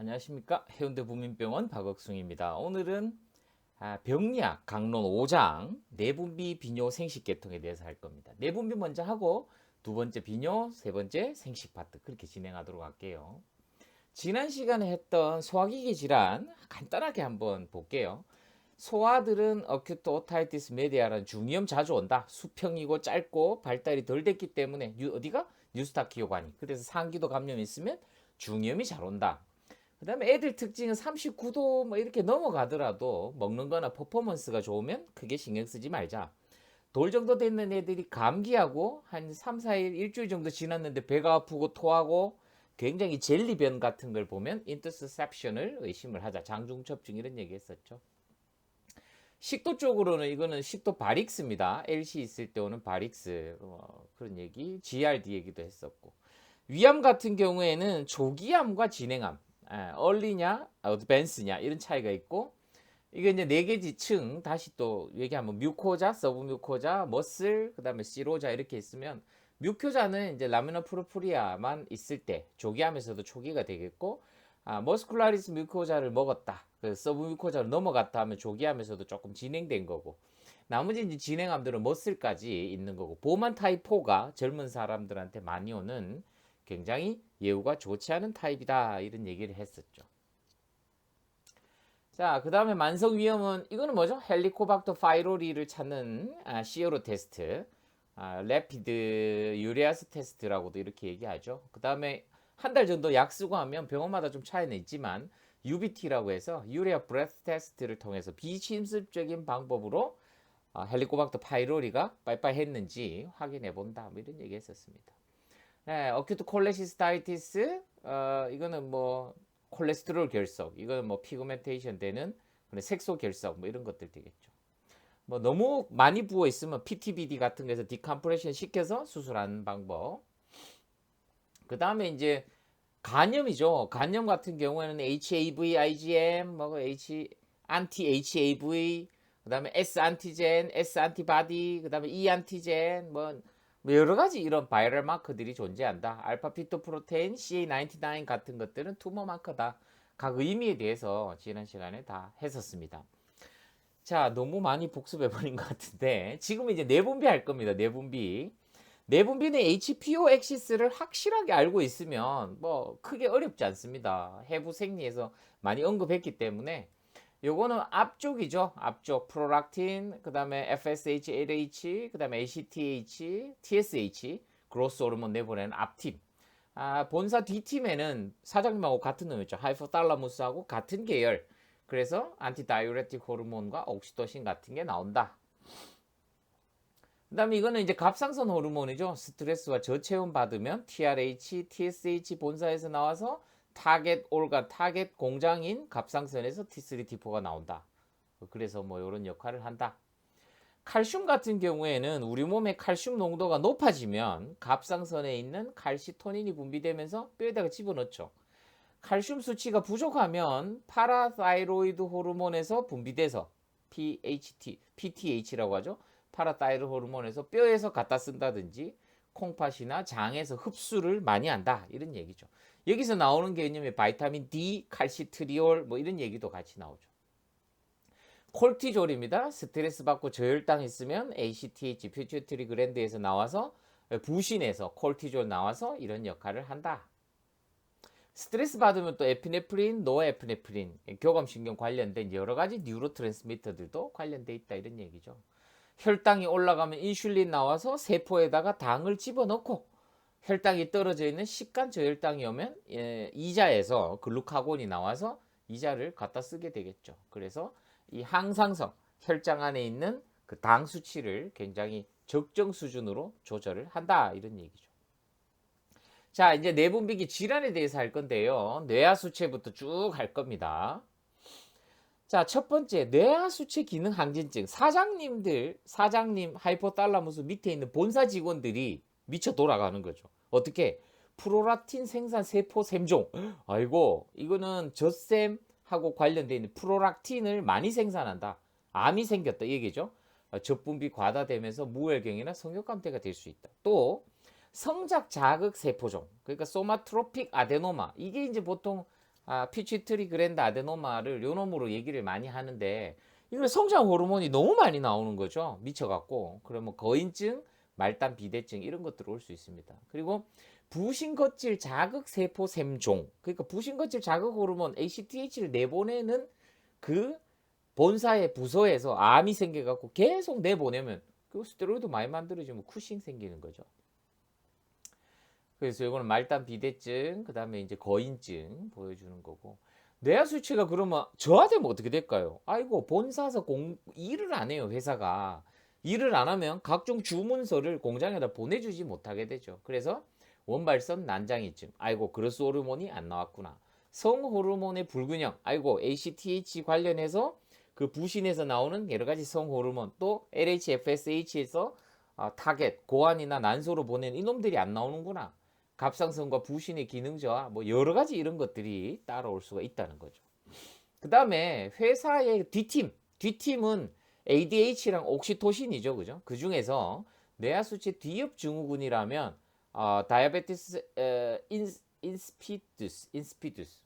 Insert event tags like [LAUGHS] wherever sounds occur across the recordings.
안녕하십니까 해운대 부민병원 박억승입니다. 오늘은 아, 병리학 강론 5장 내분비 비뇨 생식 계통에 대해서 할 겁니다. 내분비 먼저 하고 두 번째 비뇨, 세 번째 생식 파트 그렇게 진행하도록 할게요. 지난 시간에 했던 소화기계 질환 간단하게 한번 볼게요. 소아들은 어큐트 오타이티스 메디아라는 중이염 자주 온다. 수평이고 짧고 발달이 덜 됐기 때문에 뉴- 어디가 뉴스타키오관이 그래서 상기도 감염이 있으면 중이염이 잘 온다. 그 다음에 애들 특징은 39도 뭐 이렇게 넘어가더라도 먹는 거나 퍼포먼스가 좋으면 크게 신경 쓰지 말자. 돌 정도 됐는 애들이 감기하고 한 3, 4일, 일주일 정도 지났는데 배가 아프고 토하고 굉장히 젤리변 같은 걸 보면 인터셉션을 의심을 하자. 장중첩중 이런 얘기 했었죠. 식도 쪽으로는 이거는 식도 바릭스입니다. LC 있을 때 오는 바릭스 어, 그런 얘기, GRD 얘기도 했었고 위암 같은 경우에는 조기암과 진행암, 아, 얼리냐, 어드밴스냐 이런 차이가 있고 이게 이제 네 개지 층 다시 또 얘기하면 뮤코자, 서브뮤코자, 머슬, 그다음에 시로자 이렇게 있으면 뮤코자는 이제 라미너 프로프리아만 있을 때 조기암에서도 초기가 되겠고 아, 머스쿨라리스 뮤코자를 먹었다. 그 서브 뮤코자로 넘어갔다 하면 조기암에서도 조금 진행된 거고 나머지 이제 진행암들은 머슬까지 있는 거고 보만 타입 4가 젊은 사람들한테 많이 오는 굉장히 예후가 좋지 않은 타입이다 이런 얘기를 했었죠. 자, 그 다음에 만성 위염은 이거는 뭐죠? 헬리코박터 파이로리를 찾는 아, 시어로 테스트, 아, 레피드 유레아스 테스트라고도 이렇게 얘기하죠. 그 다음에 한 달 정도 약 쓰고 하면 병원마다 좀 차이는 있지만 UBT라고 해서 유레아 브레스 테스트를 통해서 비침습적인 방법으로 아, 헬리코박터 파이로리가 빠이빠이 했는지 확인해 본다. 뭐 이런 얘기 했었습니다. 네, 어큐트 콜레시스타이티스 어, 이거는 뭐 콜레스테롤 결석, 이거는 뭐 피그멘테이션 되는 그런 색소 결석 뭐 이런 것들 되겠죠. 뭐 너무 많이 부어 있으면 PTBD 같은 거에서 디컴프레션 시켜서 수술하는 방법. 그 다음에 이제 간염이죠. 간염 같은 경우에는 HAV, IgM, 뭐 H 안티 HAV, 그다음에 S 안티젠, S 안티바디, 그다음에 E 안티젠, 뭐, 뭐 여러 가지 이런 바이럴 마커들이 존재한다. 알파 피토 프로테인, CA99 같은 것들은 투머 마커다. 각 의미에 대해서 지난 시간에 다 했었습니다. 자, 너무 많이 복습해 버린 것 같은데 지금 이제 내분비 할 겁니다. 내분비. 내분비는 HPO 엑시스를 확실하게 알고 있으면 뭐 크게 어렵지 않습니다. 해부 생리에서 많이 언급했기 때문에 요거는 앞쪽이죠. 앞쪽 프로락틴, 그 다음에 FSH, LH, 그 다음에 ACTH, TSH, 그로스 호르몬 내보내는 앞팀. 아, 본사 뒷팀에는 사장님하고 같은 놈이죠. 하이포달라무스하고 같은 계열. 그래서 안티다이우레틱 호르몬과 옥시토신 같은 게 나온다. 그 다음에 이거는 이제 갑상선 호르몬이죠. 스트레스와 저체온 받으면 TRH, TSH 본사에서 나와서 타겟 올가 타겟 공장인 갑상선에서 T3, T4가 나온다. 그래서 뭐 이런 역할을 한다. 칼슘 같은 경우에는 우리 몸의 칼슘 농도가 높아지면 갑상선에 있는 칼시토닌이 분비되면서 뼈에다가 집어넣죠. 칼슘 수치가 부족하면 파라타이로이드 호르몬에서 분비돼서 PHT, PTH라고 하죠. 파라타이르 호르몬에서 뼈에서 갖다 쓴다든지 콩팥이나 장에서 흡수를 많이 한다 이런 얘기죠. 여기서 나오는 개념이 바이타민 D, 칼시트리올 뭐 이런 얘기도 같이 나오죠. 콜티졸입니다. 스트레스 받고 저혈당 있으면 ACTH, 퓨처트리 그랜드에서 나와서 부신에서 콜티졸 나와서 이런 역할을 한다. 스트레스 받으면 또 에피네프린, 노에피네프린, 교감신경 관련된 여러 가지 뉴로 트랜스미터들도 관련돼 있다 이런 얘기죠. 혈당이 올라가면 인슐린 나와서 세포에다가 당을 집어넣고 혈당이 떨어져 있는 식간 저혈당이 오면 예, 이자에서 글루카곤이 나와서 이자를 갖다 쓰게 되겠죠. 그래서 이 항상성 혈장 안에 있는 그 당 수치를 굉장히 적정 수준으로 조절을 한다 이런 얘기죠. 자 이제 내분비기 질환에 대해서 할 건데요. 뇌하수체부터 쭉 할 겁니다. 자, 첫 번째 뇌하수체 기능 항진증. 사장님들, 사장님 하이포달라무스 밑에 있는 본사 직원들이 미쳐 돌아가는 거죠. 어떻게? 프로라틴 생산 세포 샘종. [GASPS] 아이고, 이거는 젖샘하고 관련돼 있는 프로락틴을 많이 생산한다. 암이 생겼다 이 얘기죠. 어, 젖분비 과다되면서 무혈경이나 성욕감퇴가 될 수 있다. 또 성작 자극 세포종. 그러니까 소마트로픽 아데노마. 이게 이제 보통 아, 피치트리 그랜드 아데노마를 요 놈으로 얘기를 많이 하는데 이거 성장 호르몬이 너무 많이 나오는 거죠. 미쳐갖고 그러면 거인증, 말단 비대증 이런 것들 올 수 있습니다. 그리고 부신거질 자극 세포 샘종 그러니까 부신거질 자극 호르몬 ACTH를 내보내는 그 본사의 부서에서 암이 생겨갖고 계속 내보내면 그 스테로이드 많이 만들어지면 쿠싱 생기는 거죠. 그래서 이거는 말단 비대증, 그 다음에 이제 거인증 보여주는 거고. 뇌하 수치가 그러면 저하되면 어떻게 될까요? 아이고, 본사에서 공, 일을 안 해요, 회사가. 일을 안 하면 각종 주문서를 공장에다 보내주지 못하게 되죠. 그래서 원발성 난장이증, 아이고, 그로스 호르몬이 안 나왔구나. 성 호르몬의 불균형, 아이고, ACTH 관련해서 그 부신에서 나오는 여러 가지 성 호르몬, 또 LHFSH에서 아, 타겟, 고환이나 난소로 보낸 이놈들이 안 나오는구나. 갑상선과 부신의 기능 저하 뭐 여러 가지 이런 것들이 따라올 수가 있다는 거죠. 그 다음에 회사의 뒷팀, 뒷팀은 ADH랑 옥시토신이죠, 그죠? 그 중에서 뇌하수체 뒤옆 증후군이라면 어, 다이아베티스 어, 인, 인스피두스, 인스피두스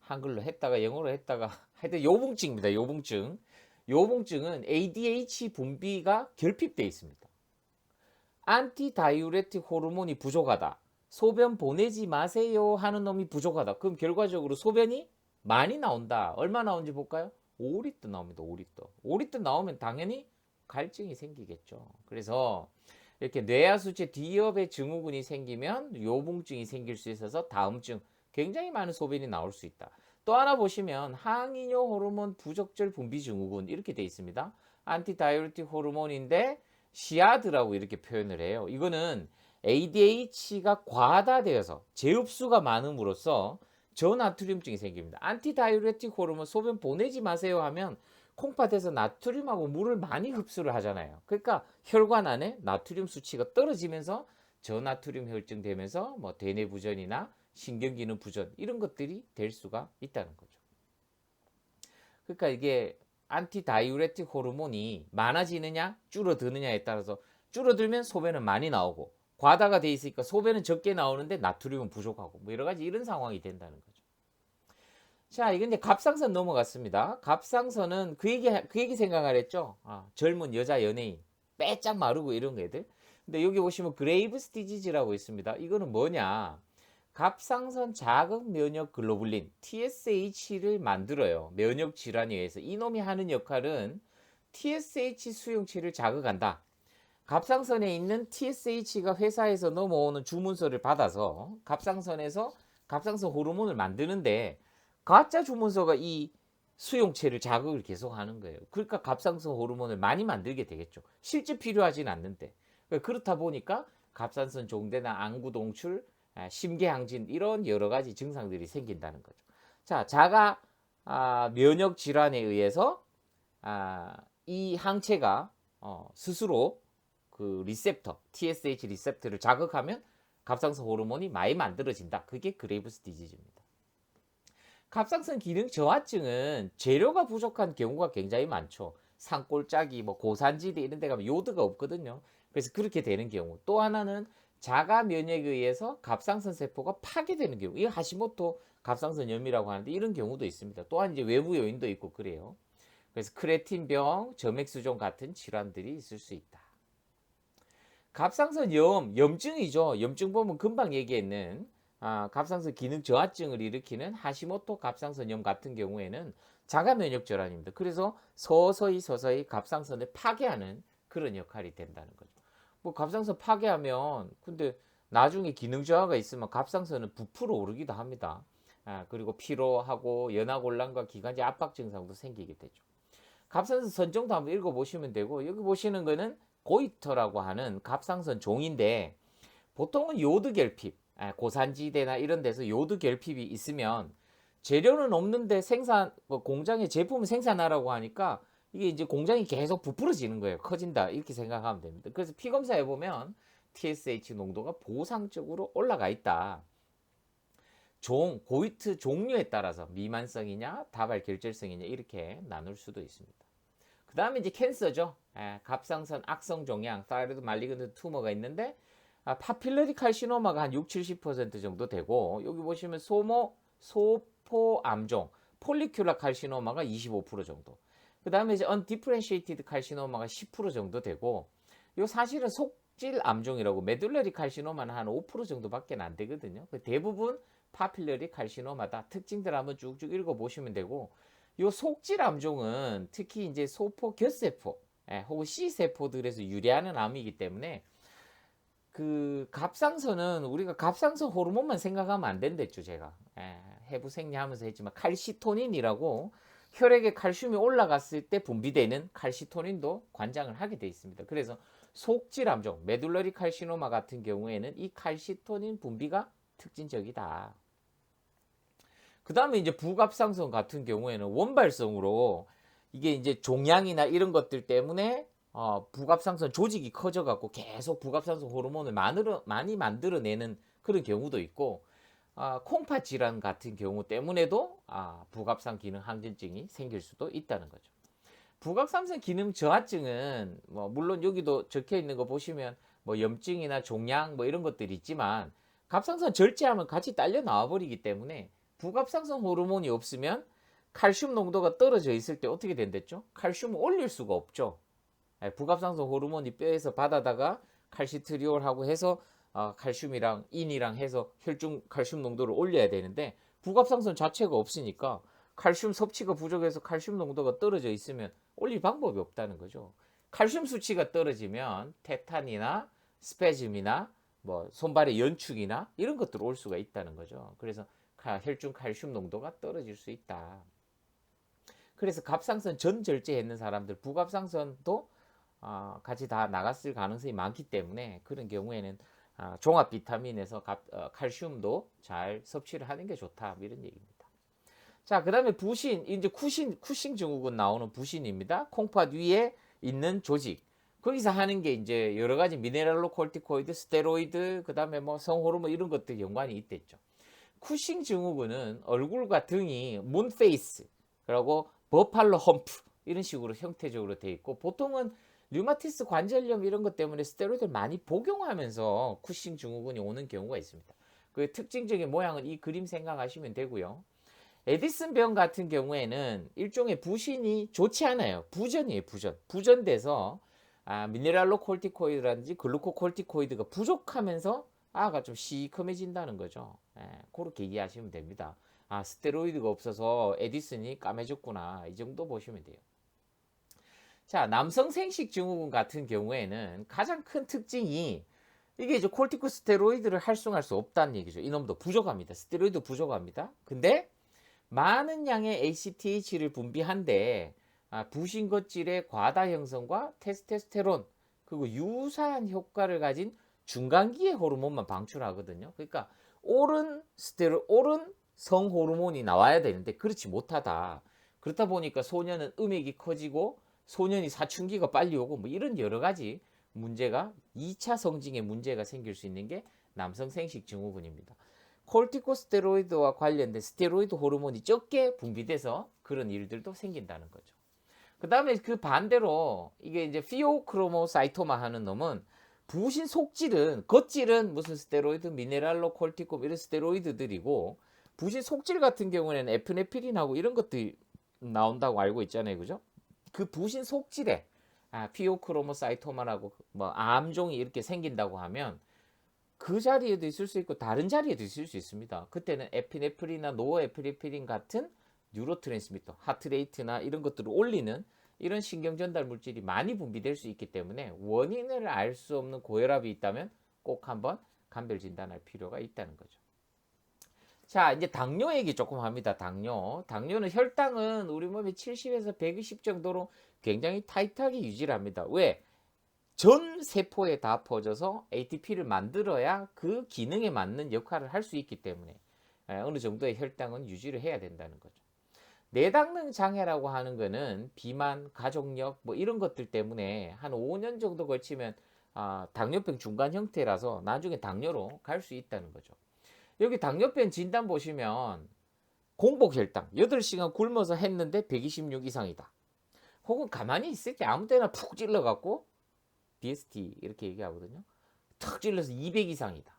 한글로 했다가 영어로 했다가 [LAUGHS] 하여튼 요붕증입니다. 요붕증. 요붕증은 ADH 분비가 결핍되어 있습니다. 안티다이우레틱 호르몬이 부족하다. 소변 보내지 마세요 하는 놈이 부족하다. 그럼 결과적으로 소변이 많이 나온다. 얼마 나오는지 볼까요? 5리터 나옵니다. 5리터. 5리터 나오면 당연히 갈증이 생기겠죠. 그래서 이렇게 뇌하수체 뒤옆에 증후군이 생기면 요붕증이 생길 수 있어서 다음증 굉장히 많은 소변이 나올 수 있다. 또 하나 보시면 항이뇨 호르몬 부적절 분비 증후군 이렇게 돼 있습니다. 안티다이우레틱 호르몬인데 시아드라고 이렇게 표현을 해요. 이거는 ADH가 과다되어서 재흡수가 많음으로써 저나트륨증이 생깁니다. 안티다이우레틱 호르몬 소변 보내지 마세요 하면 콩팥에서 나트륨하고 물을 많이 흡수를 하잖아요. 그러니까 혈관 안에 나트륨 수치가 떨어지면서 저나트륨 혈증 되면서 뭐 대뇌 부전이나 신경기능 부전 이런 것들이 될 수가 있다는 거죠. 그러니까 이게 안티다이우레틱 호르몬이 많아지느냐 줄어드느냐에 따라서 줄어들면 소변은 많이 나오고 과다가 돼 있으니까 소변은 적게 나오는데 나트륨은 부족하고 뭐 여러 가지 이런 상황이 된다는 거죠. 자, 이건 이제 갑상선 넘어갔습니다. 갑상선은 그 얘기 그 얘기 생각하랬죠. 아, 젊은 여자 연예인 빼짝 마르고 이런 애들. 근데 여기 보시면 그레이브스 디지즈라고 있습니다. 이거는 뭐냐? 갑상선 자극 면역 글로불린 TSH를 만들어요. 면역 질환에 의해서 이놈이 하는 역할은 TSH 수용체를 자극한다. 갑상선에 있는 TSH가 회사에서 넘어오는 주문서를 받아서 갑상선에서 갑상선 호르몬을 만드는데 가짜 주문서가 이 수용체를 자극을 계속하는 거예요. 그러니까 갑상선 호르몬을 많이 만들게 되겠죠. 실제 필요하진 않는데 그렇다 보니까 갑상선 종대나 안구 동출 아, 심계항진 이런 여러 가지 증상들이 생긴다는 거죠. 자, 자가 아, 면역 질환에 의해서 아, 이 항체가 어, 스스로 그 리셉터 TSH 리셉터를 자극하면 갑상선 호르몬이 많이 만들어진다. 그게 그레이브스 디지즈입니다. 갑상선 기능 저하증은 재료가 부족한 경우가 굉장히 많죠. 산골짜기, 뭐 고산지대 이런 데 가면 요드가 없거든요. 그래서 그렇게 되는 경우. 또 하나는 자가 면역에 의해서 갑상선 세포가 파괴되는 경우, 이 하시모토 갑상선 염이라고 하는데 이런 경우도 있습니다. 또한 이제 외부 요인도 있고 그래요. 그래서 크레틴병, 점액수종 같은 질환들이 있을 수 있다. 갑상선 염, 염증이죠. 염증 보면 금방 얘기했는 아, 갑상선 기능 저하증을 일으키는 하시모토 갑상선염 같은 경우에는 자가 면역 질환입니다. 그래서 서서히 서서히 갑상선을 파괴하는 그런 역할이 된다는 거죠. 뭐 갑상선 파괴하면 근데 나중에 기능 저하가 있으면 갑상선은 부풀어 오르기도 합니다. 아, 그리고 피로하고 연하곤란과 기관지 압박 증상도 생기게 되죠. 갑상선 선정도 한번 읽어보시면 되고 여기 보시는 거는 고이터라고 하는 갑상선 종인데 보통은 요드 결핍, 아, 고산지대나 이런 데서 요드 결핍이 있으면 재료는 없는데 생산 뭐 공장에 제품을 생산하라고 하니까 이게 이제 공장이 계속 부풀어지는 거예요. 커진다. 이렇게 생각하면 됩니다. 그래서 피 검사해 보면 TSH 농도가 보상적으로 올라가 있다. 종, 고이트 종류에 따라서 미만성이냐, 다발 결절성이냐 이렇게 나눌 수도 있습니다. 그 다음에 이제 캔서죠. 에, 갑상선 악성 종양, 사이로드 말리그드 투머가 있는데 아, 파필러리 칼시노마가 한 6, 70% 정도 되고 여기 보시면 소모 소포 암종 폴리큘라 칼시노마가 25% 정도. 그 다음에 이제 언디프렌시에이티드 칼시노마가 10% 정도 되고 요 사실은 속질 암종이라고 메둘러리 칼시노마는 한 5% 정도밖에 안 되거든요. 그 대부분 파필러리 칼시노마다 특징들 한번 쭉쭉 읽어 보시면 되고 요 속질 암종은 특히 이제 소포 곁세포 예, 혹은 C세포들에서 유래하는 암이기 때문에 그 갑상선은 우리가 갑상선 호르몬만 생각하면 안 된댔죠 제가 예, 해부 생리하면서 했지만 칼시토닌이라고 혈액에 칼슘이 올라갔을 때 분비되는 칼시토닌도 관장을 하게 돼 있습니다. 그래서 속질 암종 메둘러리 칼시노마 같은 경우에는 이 칼시토닌 분비가 특징적이다. 그 다음에 이제 부갑상선 같은 경우에는 원발성으로 이게 이제 종양이나 이런 것들 때문에 어, 부갑상선 조직이 커져갖고 계속 부갑상선 호르몬을 만들어, 많이 만들어내는 그런 경우도 있고 아, 콩팥 질환 같은 경우 때문에도 아, 부갑상 기능 항진증이 생길 수도 있다는 거죠. 부갑상선 기능 저하증은 뭐 물론 여기도 적혀 있는 거 보시면 뭐 염증이나 종양 뭐 이런 것들이 있지만 갑상선 절제하면 같이 딸려 나와 버리기 때문에 부갑상선 호르몬이 없으면 칼슘 농도가 떨어져 있을 때 어떻게 된댔죠? 칼슘을 올릴 수가 없죠. 예, 부갑상선 호르몬이 뼈에서 받아다가 칼시트리올하고 해서 어, 칼슘이랑 인이랑 해서 혈중 칼슘 농도를 올려야 되는데 부갑상선 자체가 없으니까 칼슘 섭취가 부족해서 칼슘 농도가 떨어져 있으면 올릴 방법이 없다는 거죠. 칼슘 수치가 떨어지면 테탄이나 스페즘이나 뭐 손발의 연축이나 이런 것들 올 수가 있다는 거죠. 그래서 혈중 칼슘 농도가 떨어질 수 있다. 그래서 갑상선 전 절제했는 사람들 부갑상선도 어, 같이 다 나갔을 가능성이 많기 때문에 그런 경우에는 어, 종합 비타민에서 갑, 어, 칼슘도 잘 섭취를 하는 게 좋다 뭐 이런 얘기입니다. 자, 그 다음에 부신, 이제 쿠신, 쿠싱 증후군 나오는 부신입니다. 콩팥 위에 있는 조직. 거기서 하는 게 이제 여러 가지 미네랄로 콜티코이드, 스테로이드, 그 다음에 뭐 성호르몬 이런 것들 연관이 있댔죠. 쿠싱 증후군은 얼굴과 등이 문페이스, 그리고 버팔로 험프 이런 식으로 형태적으로 돼 있고 보통은 류마티스 관절염 이런 것 때문에 스테로이드를 많이 복용하면서 쿠싱 증후군이 오는 경우가 있습니다. 그 특징적인 모양은 이 그림 생각하시면 되고요. 에디슨병 같은 경우에는 일종의 부신이 좋지 않아요. 부전이에요, 부전. 부전돼서 아, 미네랄로 콜티코이드라든지 글루코콜티코이드가 부족하면서 아가 좀 시커매진다는 거죠. 예, 그렇게 이해하시면 됩니다. 아, 스테로이드가 없어서 에디슨이 까매졌구나. 이 정도 보시면 돼요. 자, 남성 생식 증후군 같은 경우에는 가장 큰 특징이 이게 이제 콜티코스테로이드를 활성화할 수 없다는 얘기죠. 이놈도 부족합니다. 스테로이드 부족합니다. 근데 많은 양의 ACTH를 분비한데 아, 부신것질의 과다 형성과 테스테스테론 그리고 유사한 효과를 가진 중간기의 호르몬만 방출하거든요. 그러니까 옳은 스테로 옳은 성 호르몬이 나와야 되는데 그렇지 못하다. 그렇다 보니까 소년은 음액이 커지고 소년이 사춘기가 빨리 오고 뭐 이런 여러 가지 문제가 2차 성징에 문제가 생길 수 있는 게 남성 생식 증후군입니다. 콜티코스테로이드와 관련된 스테로이드 호르몬이 적게 분비돼서 그런 일들도 생긴다는 거죠. 그 다음에 그 반대로 이게 이제 피오크로모사이토마 하는 놈은 부신 속질은 겉질은 무슨 스테로이드, 미네랄로 콜티콤 이런 스테로이드들이고 부신 속질 같은 경우에는 에프네피린하고 이런 것들이 나온다고 알고 있잖아요, 그죠? 그 부신 속질에 아, 피오크로모사이토마라고 뭐 암종이 이렇게 생긴다고 하면 그 자리에도 있을 수 있고 다른 자리에도 있을 수 있습니다. 그때는 에피네프린이나 노에피네프린 같은 뉴로트랜스미터, 하트레이트나 이런 것들을 올리는 이런 신경 전달 물질이 많이 분비될 수 있기 때문에 원인을 알 수 없는 고혈압이 있다면 꼭 한번 감별 진단할 필요가 있다는 거죠. 자, 이제 당뇨 얘기 조금 합니다. 당뇨. 당뇨는 혈당은 우리 몸에 70에서 120 정도로 굉장히 타이트하게 유지를 합니다. 왜? 전 세포에 다 퍼져서 ATP를 만들어야 그 기능에 맞는 역할을 할 수 있기 때문에 어느 정도의 혈당은 유지를 해야 된다는 거죠. 내당능 장애라고 하는 거는 비만, 가족력 뭐 이런 것들 때문에 한 5년 정도 걸치면 아, 당뇨병 중간 형태라서 나중에 당뇨로 갈 수 있다는 거죠. 여기 당뇨병 진단 보시면 공복 혈당 8시간 굶어서 했는데 126 이상이다. 혹은 가만히 있을 때 아무 때나 푹 찔러 갖고 DST 이렇게 얘기하거든요. 턱 찔러서 200 이상이다.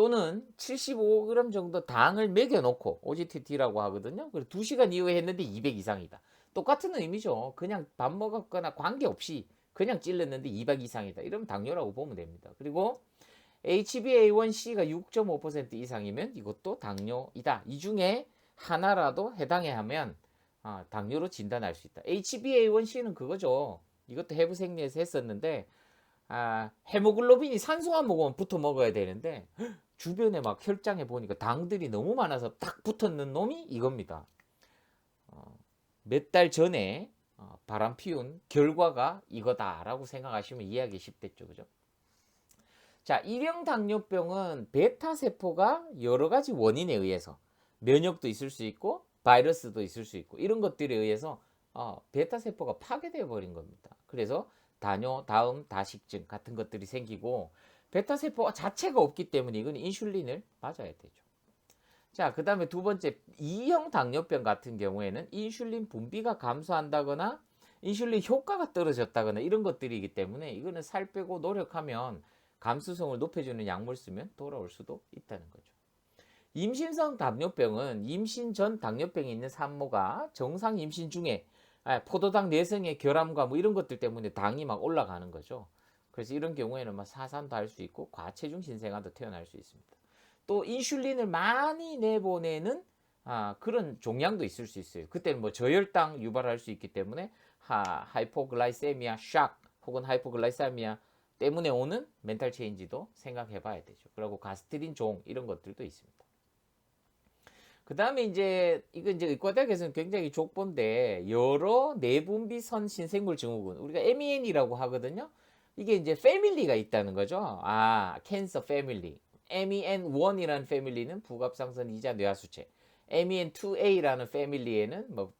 또는 75g 정도 당을 먹여놓고 OGTT라고 하거든요. 그래서 2시간 이후에 했는데 200 이상이다. 똑같은 의미죠. 그냥 밥 먹었거나 관계없이 그냥 찔렀는데 200 이상이다. 이러면 당뇨라고 보면 됩니다. 그리고 HbA1c가 6.5% 이상이면 이것도 당뇨이다. 이 중에 하나라도 해당해 하면 아, 당뇨로 진단할 수 있다. HbA1c는 그거죠. 이것도 해부 생리에서 했었는데 아, 헤모글로빈이 산소만 먹으면 붙어 먹어야 되는데 주변에 막 혈장에 보니까 당들이 너무 많아서 딱 붙었는 놈이 이겁니다. 어, 몇 달 전에 어, 바람 피운 결과가 이거다라고 생각하시면 이해하기 쉽겠죠, 그죠? 자, 일형 당뇨병은 베타 세포가 여러 가지 원인에 의해서 면역도 있을 수 있고 바이러스도 있을 수 있고 이런 것들에 의해서 어, 베타 세포가 파괴되어 버린 겁니다. 그래서 다뇨, 다음, 다식증 같은 것들이 생기고 베타 세포 자체가 없기 때문에 이건 인슐린을 맞아야 되죠. 자, 그 다음에 두 번째, 이형 당뇨병 같은 경우에는 인슐린 분비가 감소한다거나 인슐린 효과가 떨어졌다거나 이런 것들이기 때문에 이거는 살 빼고 노력하면 감수성을 높여주는 약물 쓰면 돌아올 수도 있다는 거죠. 임신성 당뇨병은 임신 전 당뇨병이 있는 산모가 정상 임신 중에 아, 포도당 내성의 결함과 뭐 이런 것들 때문에 당이 막 올라가는 거죠. 그래서 이런 경우에는 막 사산도 할 수 있고 과체중 신생아도 태어날 수 있습니다. 또 인슐린을 많이 내보내는 아, 그런 종양도 있을 수 있어요. 그때는 뭐 저혈당 유발할 수 있기 때문에 하, 하이포글라이세미아 샥 혹은 하이포글라이세미아 때문에 오는 멘탈 체인지도 생각해 봐야 되죠. 그리고 가스트린 종 이런 것들도 있습니다. 그 다음에 이제 이거 이제 의과대학에서는 굉장히 족본데 여러 내분비선 신생물 증후군 우리가 MEN이라고 하거든요. 이게 이제 패밀리가 있다는 거죠. 아, 캔서 패밀리. MEN1이라는 패밀리는 부갑상선 이자 뇌하수체. MEN2A라는 패밀리에는 뭐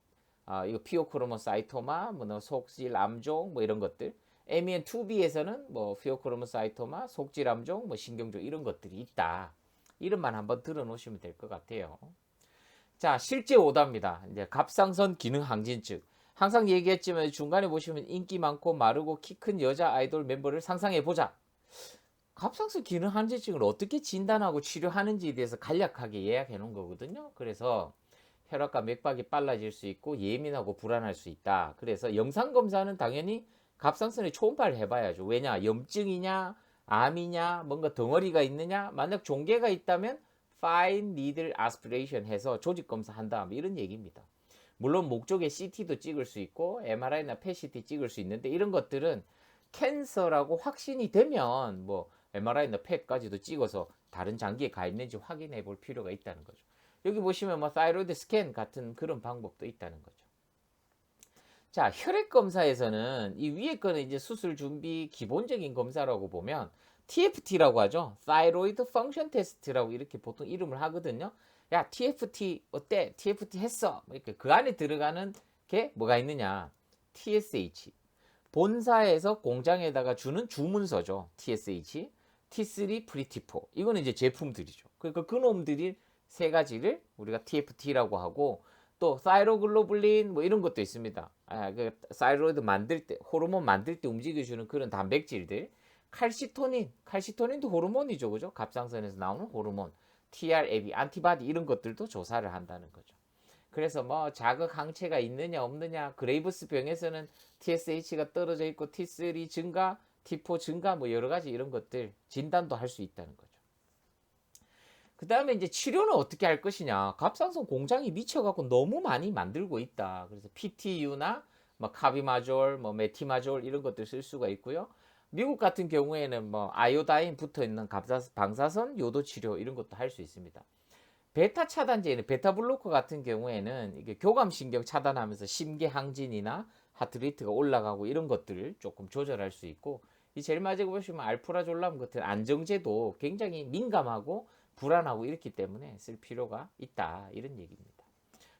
아, 이거 피오크로모 사이토마, 뭐 속질 암종 뭐 이런 것들. MEN2B에서는 뭐 피오크로모 사이토마, 속질 암종, 뭐 신경종 이런 것들이 있다. 이름만 한번 들어 놓으시면 될 것 같아요. 자, 실제 오답니다. 이제 갑상선 기능 항진증. 항상 얘기했지만 중간에 보시면 인기 많고 마르고 키 큰 여자 아이돌 멤버를 상상해 보자. 갑상선 기능 항진증을 어떻게 진단하고 치료하는지에 대해서 간략하게 예약해 놓은 거거든요. 그래서 혈압과 맥박이 빨라질 수 있고 예민하고 불안할 수 있다. 그래서 영상 검사는 당연히 갑상선에 초음파를 해봐야죠. 왜냐? 염증이냐, 암이냐, 뭔가 덩어리가 있느냐. 만약 종괴가 있다면 fine needle aspiration 해서 조직 검사한 다음 이런 얘기입니다. 물론 목적에 CT도 찍을 수 있고 MRI나 PET 찍을 수 있는데 이런 것들은 캔서라고 확신이 되면 뭐 MRI나 PET까지도 찍어서 다른 장기에 가 있는지 확인해 볼 필요가 있다는 거죠. 여기 보시면 뭐 사이로이드 스캔 같은 그런 방법도 있다는 거죠. 자, 혈액 검사에서는 이 위에 거는 이제 수술 준비 기본적인 검사라고 보면 TFT라고 하죠. Thyroid Function Test라고 이렇게 보통 이름을 하거든요. 야, TFT 어때? TFT 했어. 뭐 이렇게 그 안에 들어가는 게 뭐가 있느냐? TSH. 본사에서 공장에다가 주는 주문서죠. TSH. T3 프리티포. 이거는 이제 제품들이죠. 그러니까 그 놈들이 세 가지를 우리가 TFT라고 하고 또 사이로글로불린 뭐 이런 것도 있습니다. 아, 그 사이로이드 만들 때 호르몬 만들 때 움직여주는 그런 단백질들. 칼시토닌, 칼시토닌도 호르몬이죠, 그죠? 갑상선에서 나오는 호르몬, TRAB, 안티바디 이런 것들도 조사를 한다는 거죠. 그래서 뭐 자극 항체가 있느냐 없느냐, 그레이브스 병에서는 TSH가 떨어져 있고 T3 증가, T4 증가 뭐 여러 가지 이런 것들 진단도 할 수 있다는 거죠. 그 다음에 이제 치료는 어떻게 할 것이냐. 갑상선 공장이 미쳐갖고 너무 많이 만들고 있다. 그래서 PTU나 뭐 카비마졸, 뭐 메티마졸 이런 것들 쓸 수가 있고요. 미국 같은 경우에는 뭐 아이오다인 붙어 있는 방사선 요도 치료 이런 것도 할 수 있습니다. 베타 차단제는 베타 블로커 같은 경우에는 이게 교감 신경 차단하면서 심계 항진이나 하트레이트가 올라가고 이런 것들을 조금 조절할 수 있고 이 마지막에 보시면 알프라졸람 같은 안정제도 굉장히 민감하고 불안하고 이렇기 때문에 쓸 필요가 있다 이런 얘기입니다.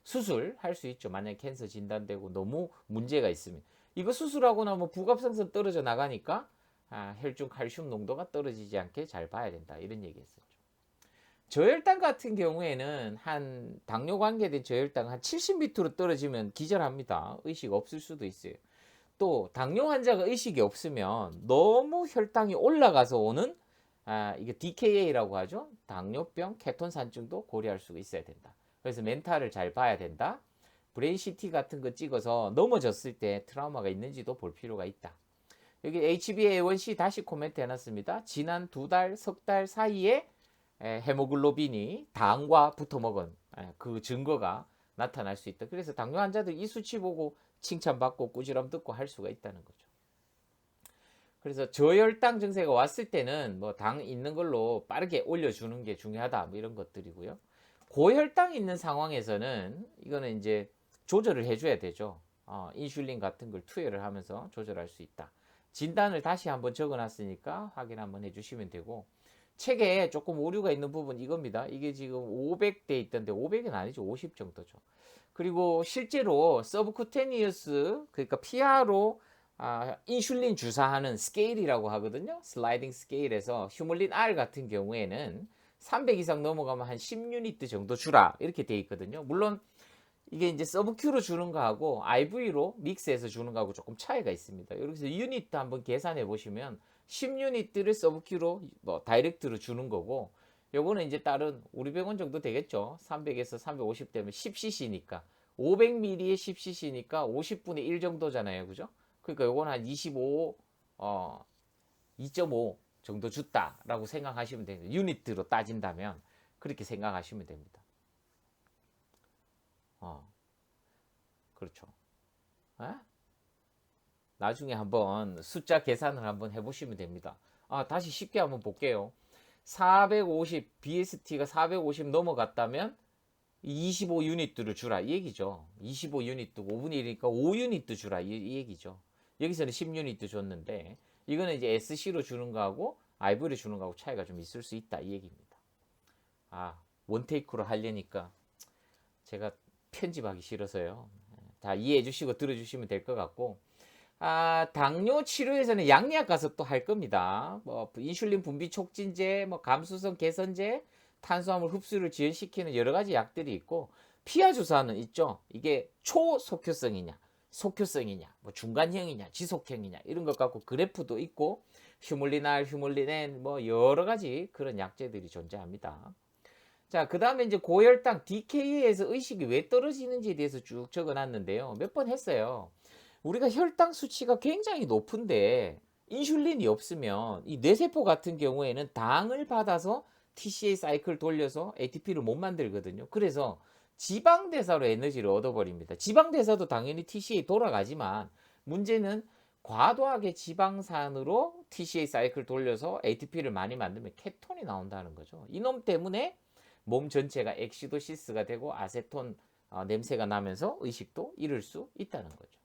수술 할 수 있죠. 만약 캔서 진단되고 너무 문제가 있으면 이거 수술하고 나면 부갑상선 떨어져 나가니까 아, 혈중 칼슘 농도가 떨어지지 않게 잘 봐야 된다. 이런 얘기 했었죠. 저혈당 같은 경우에는 한 당뇨 관계된 저혈당 한 70m로 떨어지면 기절합니다. 의식 없을 수도 있어요. 또 당뇨 환자가 의식이 없으면 너무 혈당이 올라가서 오는 아, 이게 DKA라고 하죠. 당뇨병, 케톤산증도 고려할 수가 있어야 된다. 그래서 멘탈을 잘 봐야 된다. 브레인 CT 같은 거 찍어서 넘어졌을 때 트라우마가 있는지도 볼 필요가 있다. 여기 HbA1c 다시 코멘트 해놨습니다. 지난 두 달, 석 달 사이에 에, 헤모글로빈이 당과 붙어 먹은 에, 그 증거가 나타날 수 있다. 그래서 당뇨 환자들 이 수치 보고 칭찬받고 꾸지람 듣고 할 수가 있다는 거죠. 그래서 저혈당 증세가 왔을 때는 뭐 당 있는 걸로 빠르게 올려주는 게 중요하다. 뭐 이런 것들이고요. 고혈당 있는 상황에서는 이거는 이제 조절을 해줘야 되죠. 어, 인슐린 같은 걸 투여를 하면서 조절할 수 있다. 진단을 다시 한번 적어놨으니까 확인 한번 해주시면 되고 책에 조금 오류가 있는 부분 이겁니다. 이게 지금 500대 있던데 500은 아니죠. 50 정도죠. 그리고 실제로 서브쿠테니어스 그러니까 피하로 아, 인슐린 주사하는 스케일이라고 하거든요. 슬라이딩 스케일에서 휴몰린 R 같은 경우에는 300 이상 넘어가면 한 10유니트 정도 주라 이렇게 돼 있거든요. 물론 이게 이제 서브큐로 주는 거하고 IV로 믹스해서 주는 거하고 조금 차이가 있습니다. 여기서 유니트 한번 계산해 보시면 10유니트를 서브큐로 뭐 다이렉트로 주는 거고 요거는 이제 다른 우리 병원 정도 되겠죠. 300에서 350 되면 10cc니까 500ml에 10cc니까 50분의 1 정도잖아요. 그죠? 그러니까 요거는 한 25, 어, 2.5 정도 줬다라고 생각하시면 됩니다. 유니트로 따진다면 그렇게 생각하시면 됩니다. 어, 그렇죠. 에? 나중에 한번 숫자 계산을 한번 해보시면 됩니다. 아, 다시 쉽게 한번 볼게요. 450, BST가 450 넘어갔다면 25유니트를 주라 이 얘기죠. 25유니트 5분의 1이니까 5유니트 주라 이, 이 얘기죠. 여기서는 10유니트 줬는데 이거는 이제 SC로 주는 거하고 IV로 주는 거하고 차이가 좀 있을 수 있다 이 얘기입니다. 아 원테이크로 하려니까 제가 편집하기 싫어서요. 다 이해해 주시고 들어주시면 될 것 같고 아, 당뇨 치료에서는 양리학 가서 또 할 겁니다. 뭐 인슐린 분비 촉진제, 뭐 감수성 개선제, 탄수화물 흡수를 지연시키는 여러 가지 약들이 있고 피하 주사는 있죠. 이게 초속효성이냐, 속효성이냐, 뭐 중간형이냐, 지속형이냐 이런 것 갖고 그래프도 있고 휴물리날, 휴물리넨 뭐 여러 가지 그런 약제들이 존재합니다. 자, 그 다음에 이제 고혈당 DKA에서 의식이 왜 떨어지는지에 대해서 쭉 적어놨는데요. 몇 번 했어요. 우리가 혈당 수치가 굉장히 높은데 인슐린이 없으면 이 뇌세포 같은 경우에는 당을 받아서 TCA 사이클 돌려서 ATP를 못 만들거든요. 그래서 지방 대사로 에너지를 얻어버립니다. 지방 대사도 당연히 TCA 돌아가지만 문제는 과도하게 지방산으로 TCA 사이클 돌려서 ATP를 많이 만들면 케톤이 나온다는 거죠. 이놈 때문에 몸 전체가 엑시도시스가 되고 아세톤 어, 냄새가 나면서 의식도 잃을 수 있다는 거죠.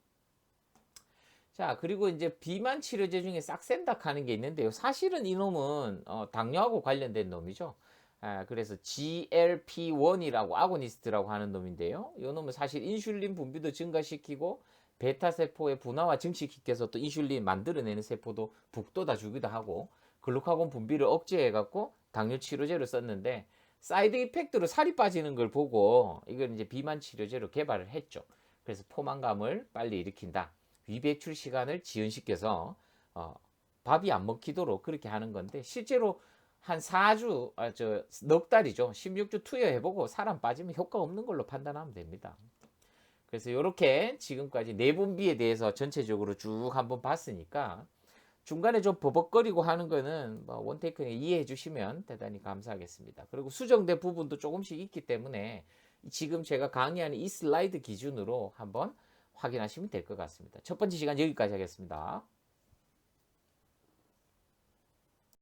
자, 그리고 이제 비만 치료제 중에 싹센닥 하는 게 있는데요. 사실은 이놈은 어, 당뇨하고 관련된 놈이죠. 아, 그래서 GLP-1이라고 아고니스트라고 하는 놈인데요. 이 놈은 사실 인슐린 분비도 증가시키고 베타 세포의 분화와 증식시켜서 또 인슐린 만들어내는 세포도 북돋아 주기도 하고 글루카곤 분비를 억제해 갖고 당뇨 치료제로 썼는데 사이드 이펙트로 살이 빠지는 걸 보고 이걸 이제 비만 치료제로 개발을 했죠. 그래서 포만감을 빨리 일으킨다. 위배출 시간을 지연시켜서 어, 밥이 안 먹히도록 그렇게 하는 건데 실제로 한 4주, 아, 저, 넉 달이죠. 16주 투여해보고 사람 빠지면 효과 없는 걸로 판단하면 됩니다. 그래서 이렇게 지금까지 내분비에 대해서 전체적으로 쭉 한번 봤으니까 중간에 좀 버벅거리고 하는 거는 뭐 원테이크에 이해해 주시면 대단히 감사하겠습니다. 그리고 수정된 부분도 조금씩 있기 때문에 지금 제가 강의하는 이 슬라이드 기준으로 한번 확인하시면 될 것 같습니다. 첫 번째 시간 여기까지 하겠습니다.